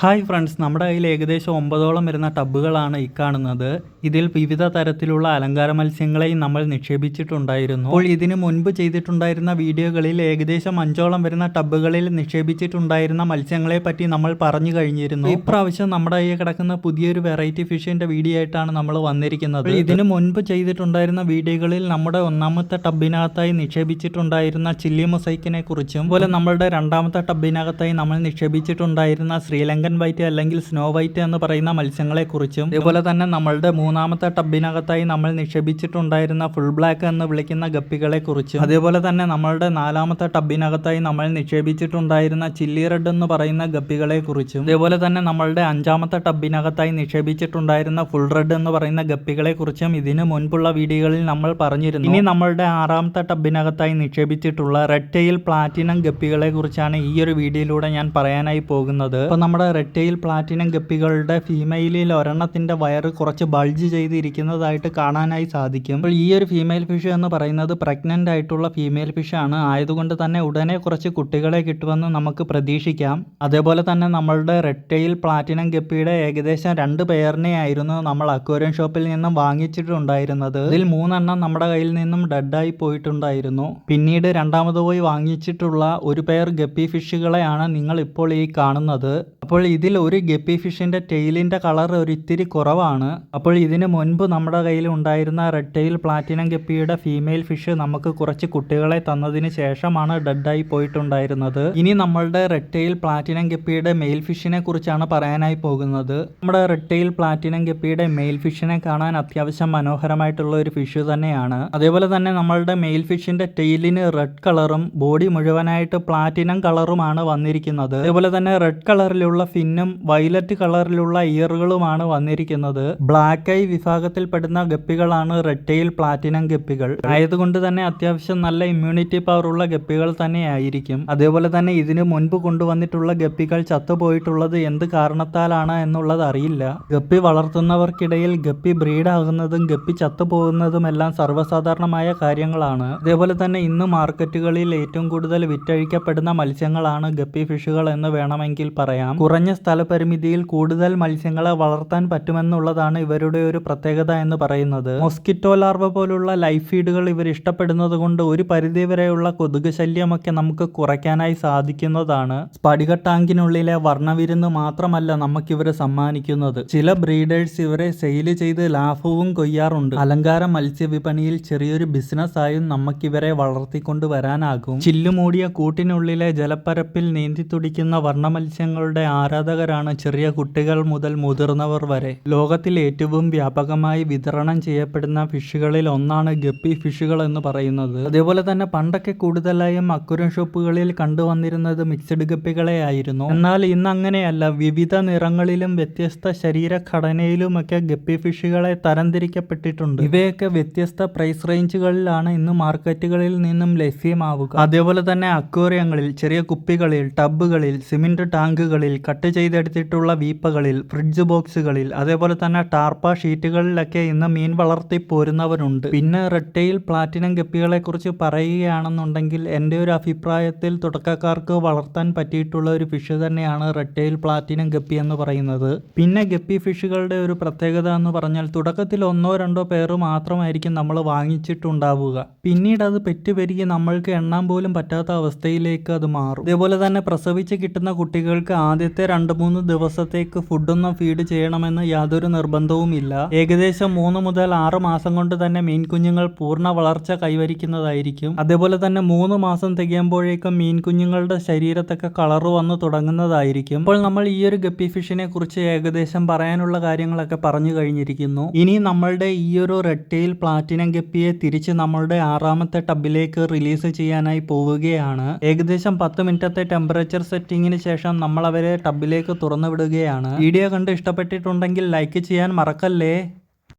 Hi friends നമ്മുടെ കയ്യിൽ ഏകദേശം ഒമ്പതോളം വരുന്ന ടബുകളാണ് ഈ കാണുന്നത്. ഇതിൽ വിവിധ തരത്തിലുള്ള അലങ്കാര മത്സ്യങ്ങളെയും നമ്മൾ നിക്ഷേപിച്ചിട്ടുണ്ടായിരുന്നു. അപ്പോൾ ഇതിനു മുൻപ് ചെയ്തിട്ടുണ്ടായിരുന്ന വീഡിയോകളിൽ ഏകദേശം അഞ്ചോളം വരുന്ന ടബുകളിൽ നിക്ഷേപിച്ചിട്ടുണ്ടായിരുന്ന മത്സ്യങ്ങളെ പറ്റി നമ്മൾ പറഞ്ഞു കഴിഞ്ഞിരുന്നു. ഇപ്രാവശ്യം നമ്മുടെ കയ്യിൽ കിടക്കുന്ന പുതിയൊരു വെറൈറ്റി ഫിഷിന്റെ വീഡിയോ ആയിട്ടാണ് നമ്മൾ വന്നിരിക്കുന്നത്. ഇതിനു മുൻപ് ചെയ്തിട്ടുണ്ടായിരുന്ന വീഡിയോകളിൽ നമ്മുടെ ഒന്നാമത്തെ ടബിനകത്തായി നിക്ഷേപിച്ചിട്ടുണ്ടായിരുന്ന ചില്ലി മൊസൈക്കിനെ കുറിച്ചും അതുപോലെ നമ്മളുടെ രണ്ടാമത്തെ ടബിനകത്തായി നമ്മൾ നിക്ഷേപിച്ചിട്ടുണ്ടായിരുന്ന ശ്രീലങ്കൻ വൈറ്റ് അല്ലെങ്കിൽ സ്നോ വൈറ്റ് എന്ന് പറയുന്ന മത്സ്യങ്ങളെ കുറിച്ചും അതുപോലെ തന്നെ നമ്മളുടെ മൂന്നാമത്തെ ടബിനകത്തായി നമ്മൾ നിക്ഷേപിച്ചിട്ടുണ്ടായിരുന്ന ഫുൾ ബ്ലാക്ക് എന്ന് വിളിക്കുന്ന ഗപ്പികളെ കുറിച്ചും അതേപോലെ തന്നെ നമ്മളുടെ നാലാമത്തെ ടബിനകത്തായി നമ്മൾ നിക്ഷേപിച്ചിട്ടുണ്ടായിരുന്ന ചില്ലി റെഡ് എന്ന് പറയുന്ന ഗപ്പികളെ കുറിച്ചും അതേപോലെ തന്നെ നമ്മളുടെ അഞ്ചാമത്തെ ടബിനകത്തായി നിക്ഷേപിച്ചിട്ടുണ്ടായിരുന്ന ഫുൾ റെഡ് എന്ന് പറയുന്ന ഗപ്പികളെ കുറിച്ചും ഇതിനു മുൻപുള്ള വീഡിയോകളിൽ നമ്മൾ പറഞ്ഞിരുന്നു. ഇനി നമ്മളുടെ ആറാമത്തെ ടബിനകത്തായി നിക്ഷേപിച്ചിട്ടുള്ള റെഡ് ടെയിൽ പ്ലാറ്റിനം ഗപ്പികളെ കുറിച്ചാണ് ഈ ഒരു വീഡിയോയിലൂടെ ഞാൻ പറയാനായി പോകുന്നത്. അപ്പോൾ നമ്മുടെ റെഡ് ടെയിൽ പ്ലാറ്റിനം ഗപ്പികളുടെ ഫീമെയിലിൽ ഒരെണ്ണത്തിന്റെ വയറ് കുറച്ച് ബൾജ് ചെയ്തിരിക്കുന്നതായിട്ട് കാണാനായി സാധിക്കും. അപ്പോൾ ഈ ഒരു ഫീമെയിൽ ഫിഷ് എന്ന് പറയുന്നത് പ്രഗ്നന്റ് ആയിട്ടുള്ള ഫീമെയിൽ ഫിഷ് ആണ്. ആയതുകൊണ്ട് തന്നെ ഉടനെ കുറച്ച് കുട്ടികളെ കിട്ടുമെന്ന് നമുക്ക് പ്രതീക്ഷിക്കാം. അതേപോലെ തന്നെ നമ്മളുടെ റെഡ് ടെയിൽ പ്ലാറ്റിനം ഗപ്പിയുടെ ഏകദേശം രണ്ട് പേരിനെ ആയിരുന്നു നമ്മൾ അക്വേറിയം ഷോപ്പിൽ നിന്നും വാങ്ങിച്ചിട്ടുണ്ടായിരുന്നത്. ഇതിൽ മൂന്നെണ്ണം നമ്മുടെ കയ്യിൽ നിന്നും ഡെഡായി പോയിട്ടുണ്ടായിരുന്നു. പിന്നീട് രണ്ടാമത് പോയി വാങ്ങിച്ചിട്ടുള്ള ഒരു പെയർ ഗപ്പി ഫിഷുകളെയാണ് നിങ്ങൾ ഇപ്പോൾ ഈ കാണുന്നത്. അപ്പോൾ ഇതിൽ ഒരു ഗപ്പി ഫിഷിന്റെ ടെയിലിന്റെ കളർ ഒരു ഇത്തിരി കുറവാണ്. അപ്പോൾ ഇതിന് മുൻപ് നമ്മുടെ കയ്യിൽ ഉണ്ടായിരുന്ന റെഡ് ടെയിൽ പ്ലാറ്റിനം ഗപ്പിയുടെ ഫീമെയിൽ ഫിഷ് നമുക്ക് കുറച്ച് കുട്ടികളെ തന്നതിന് ശേഷമാണ് ഡെഡായി പോയിട്ടുണ്ടായിരുന്നത്. ഇനി നമ്മളുടെ റെഡ് ടെയിൽ പ്ലാറ്റിനം ഗപ്പിയുടെ മെയിൽ ഫിഷിനെ കുറിച്ചാണ് പറയാനായി പോകുന്നത്. നമ്മുടെ റെഡ് ടെയിൽ പ്ലാറ്റിനം ഗപ്പിയുടെ മെയിൽ ഫിഷിനെ കാണാൻ അത്യാവശ്യം മനോഹരമായിട്ടുള്ള ഒരു ഫിഷ് തന്നെയാണ്. അതേപോലെ തന്നെ നമ്മളുടെ മെയിൽ ഫിഷിന്റെ ടെയിലിന് റെഡ് കളറും ബോഡി മുഴുവനായിട്ട് പ്ലാറ്റിനം കളറുമാണ് വന്നിരിക്കുന്നത്. അതേപോലെ തന്നെ റെഡ് കളറിലുള്ള ഫിന്നും വയലറ്റ് കളറിലുള്ള ഇയറുകളുമാണ് വന്നിരിക്കുന്നത്. ബ്ലാക്ക് ഐ വിഭാഗത്തിൽപ്പെടുന്ന ഗപ്പികളാണ് റെഡ് ടെയിൽ പ്ലാറ്റിനം ഗപ്പികൾ. ആയതുകൊണ്ട് തന്നെ അത്യാവശ്യം നല്ല ഇമ്മ്യൂണിറ്റി പവർ ഉള്ള ഗപ്പികൾ തന്നെ ആയിരിക്കും. അതേപോലെ തന്നെ ഇതിനു മുൻപ് കൊണ്ടുവന്നിട്ടുള്ള ഗപ്പികൾ ചത്തുപോയിട്ടുള്ളത് എന്ത് കാരണത്താലാണ് എന്നുള്ളത് അറിയില്ല. ഗപ്പി വളർത്തുന്നവർക്കിടയിൽ ഗപ്പി ബ്രീഡാകുന്നതും ഗപ്പി ചത്തുപോകുന്നതും എല്ലാം സർവസാധാരണമായ കാര്യങ്ങളാണ്. അതേപോലെ തന്നെ ഇന്ന് മാർക്കറ്റുകളിൽ ഏറ്റവും കൂടുതൽ വിറ്റഴിക്കപ്പെടുന്ന മത്സ്യങ്ങളാണ് ഗപ്പി ഫിഷുകൾ എന്ന് വേണമെങ്കിൽ പറയാം. കുറഞ്ഞ സ്ഥലപരിമിതിയിൽ കൂടുതൽ മത്സ്യങ്ങളെ വളർത്താൻ പറ്റുമെന്നുള്ളതാണ് ഇവരുടെ ഒരു പ്രത്യേകത എന്ന് പറയുന്നത്. മൊസ്കിറ്റോ ലാർവ പോലുള്ള ലൈഫ് ഫീഡുകൾ ഇവർ ഇഷ്ടപ്പെടുന്നത് കൊണ്ട് ഒരു പരിധി വരെയുള്ള കൊതുക് ശല്യമൊക്കെ നമുക്ക് കുറയ്ക്കാനായി സാധിക്കുന്നതാണ്. സ്പടിക ടാങ്കിനുള്ളിലെ വർണവിരുന്ന് മാത്രമല്ല നമുക്ക് നമുക്കിവർ സമ്മാനിക്കുന്നത്. ചില ബ്രീഡേഴ്സ് ഇവരെ സെയിൽ ചെയ്ത് ലാഭവും കൊയ്യാറുണ്ട്. അലങ്കാര മത്സ്യവിപണിയിൽ ചെറിയൊരു ബിസിനസ് ആയും നമുക്കിവരെ വളർത്തിക്കൊണ്ടു വരാനാകും ചില്ലുമൂടിയ കൂട്ടിനുള്ളിലെ ജലപ്പരപ്പിൽ നീന്തി തുടിക്കുന്ന വർണമത്സ്യങ്ങളുടെ ആരാധകരാണ് ചെറിയ കുട്ടികൾ മുതൽ മുതിർന്നവർ വരെ. ലോകത്തിൽ ഏറ്റവും വ്യാപകമായി വിതരണം ചെയ്യപ്പെടുന്ന ഫിഷുകളിൽ ഒന്നാണ് ഗപ്പി ഫിഷുകൾ എന്ന് പറയുന്നത്. അതേപോലെ തന്നെ പണ്ടൊക്കെ കൂടുതലായും അക്വറിയം ഷോപ്പുകളിൽ കണ്ടുവന്നിരുന്നത് മിക്സഡ് ഗപ്പികളെ ആയിരുന്നു. എന്നാൽ ഇന്ന് അങ്ങനെയല്ല. വിവിധ നിറങ്ങളിലും വ്യത്യസ്ത ശരീരഘടനയിലുമൊക്കെ ഗപ്പി ഫിഷുകളെ തരംതിരിക്കപ്പെട്ടിട്ടുണ്ട്. ഇവയൊക്കെ വ്യത്യസ്ത പ്രൈസ് റേഞ്ചുകളിലാണ് ഇന്ന് മാർക്കറ്റുകളിൽ നിന്നും ലഭ്യമാവുക. അതേപോലെ തന്നെ അക്വേറിയങ്ങളിൽ ചെറിയ കുപ്പികളിൽ ടബുകളിൽ സിമെന്റ് ടാങ്കുകളിൽ കട്ട് ചെയ്തെടുത്തിട്ടുള്ള വീപ്പകളിൽ ഫ്രിഡ്ജ് ബോക്സുകളിൽ അതേപോലെ തന്നെ ടാർപ്പ ഷീറ്റുകളിലൊക്കെ ഇന്ന് മീൻ വളർത്തി പോരുന്നവരുണ്ട്. പിന്നെ റെഡ്ടെയിൽ പ്ലാറ്റിനം ഗപ്പികളെ കുറിച്ച് പറയുകയാണെന്നുണ്ടെങ്കിൽ എന്റെ ഒരു അഭിപ്രായത്തിൽ തുടക്കക്കാർക്ക് വളർത്താൻ പറ്റിയിട്ടുള്ള ഒരു ഫിഷ് തന്നെയാണ് റെഡ്ടെയിൽ പ്ലാറ്റിനം ഗപ്പി എന്ന് പറയുന്നത്. പിന്നെ ഗപ്പി ഫിഷുകളുടെ ഒരു പ്രത്യേകത എന്ന് പറഞ്ഞാൽ തുടക്കത്തിൽ ഒന്നോ രണ്ടോ പേർ മാത്രമായിരിക്കും നമ്മൾ വാങ്ങിച്ചിട്ടുണ്ടാവുക. പിന്നീട് അത് പെറ്റുപെരുകി നമ്മൾക്ക് എണ്ണാൻ പോലും പറ്റാത്ത അവസ്ഥയിലേക്ക് അത് മാറും. ഇതേപോലെ തന്നെ പ്രസവിച്ച് കിട്ടുന്ന കുട്ടികൾക്ക് ആദ്യത്തെ രണ്ട് മൂന്ന് ദിവസത്തേക്ക് ഫുഡൊന്നും ഫീഡ് ചെയ്യണമെന്ന് യാതൊരു നിർബന്ധവുമില്ല. ഏകദേശം മൂന്ന് മുതൽ ആറ് മാസം കൊണ്ട് തന്നെ മീൻ കുഞ്ഞുങ്ങൾ പൂർണ വളർച്ച കൈവരിക്കുന്നതായിരിക്കും. അതേപോലെ തന്നെ മൂന്ന് മാസം തികയുമ്പോഴേക്കും മീൻ കുഞ്ഞുങ്ങളുടെ ശരീരത്തൊക്കെ കളർ വന്ന് തുടങ്ങുന്നതായിരിക്കും. അപ്പോൾ നമ്മൾ ഈ ഒരു ഗപ്പി ഫിഷിനെ കുറിച്ച് ഏകദേശം പറയാനുള്ള കാര്യങ്ങളൊക്കെ പറഞ്ഞു കഴിഞ്ഞിരിക്കുന്നു. ഇനി നമ്മളുടെ ഈ ഒരു റെഡ് ടെയിൽ പ്ലാറ്റിനം ഗപ്പിയെ തിരിച്ച് നമ്മളുടെ ആറാമത്തെ ടബിലേക്ക് റിലീസ് ചെയ്യാനായി പോവുകയാണ്. ഏകദേശം പത്ത് മിനിറ്റത്തെ ടെമ്പറേച്ചർ സെറ്റിങ്ങിന് ശേഷം നമ്മൾ അവരെ ടബിലേക്ക് തുറന്നു വിടുകയാണ് വീഡിയോ കണ്ട് ഇഷ്ടപ്പെട്ടിട്ടുണ്ടെങ്കിൽ ലൈക്ക് ചെയ്യാൻ മറക്കല്ലേ?